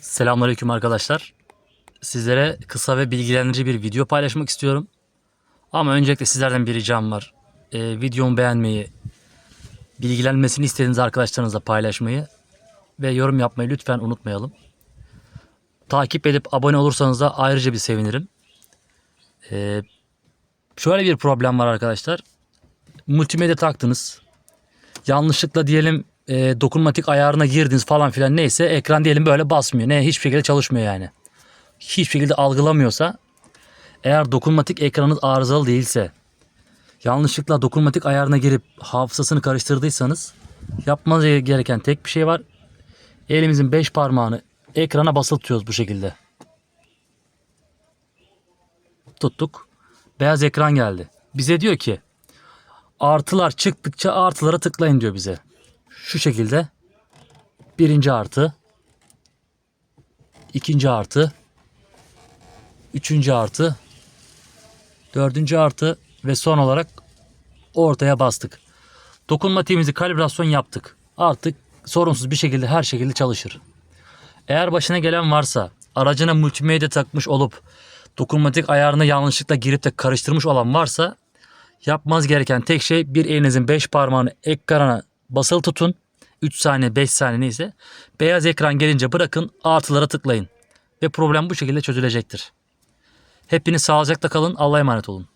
Selamünaleyküm arkadaşlar. Sizlere kısa ve bilgilendirici bir video paylaşmak istiyorum. Ama öncelikle sizlerden bir ricam var. Ee, videomu beğenmeyi, bilgilenmesini istediğiniz arkadaşlarınızla paylaşmayı ve yorum yapmayı lütfen unutmayalım. Takip edip abone olursanız da ayrıca bir sevinirim. Ee, şöyle bir problem var arkadaşlar. Multimedya taktınız. Yanlışlıkla diyelim e, dokunmatik ayarına girdiniz falan filan neyse ekran diyelim böyle basmıyor. Ne hiçbir şekilde çalışmıyor yani. Hiçbir şekilde algılamıyorsa eğer dokunmatik ekranınız arızalı değilse yanlışlıkla dokunmatik ayarına girip hafızasını karıştırdıysanız yapmanız gereken tek bir şey var. Elimizin 5 parmağını ekrana basılı tutuyoruz bu şekilde. Tuttuk. Beyaz ekran geldi. Bize diyor ki artılar çıktıkça artılara tıklayın diyor bize. Şu şekilde birinci artı, ikinci artı, üçüncü artı, dördüncü artı ve son olarak ortaya bastık. Dokunmatiğimizi kalibrasyon yaptık. Artık sorunsuz bir şekilde her şekilde çalışır. Eğer başına gelen varsa aracına multimedya takmış olup dokunmatik ayarını yanlışlıkla girip de karıştırmış olan varsa yapmanız gereken tek şey bir elinizin 5 parmağını ekrana basılı tutun. 3 saniye 5 saniye neyse. Beyaz ekran gelince bırakın artılara tıklayın. Ve problem bu şekilde çözülecektir. Hepiniz sağlıcakla kalın. Allah'a emanet olun.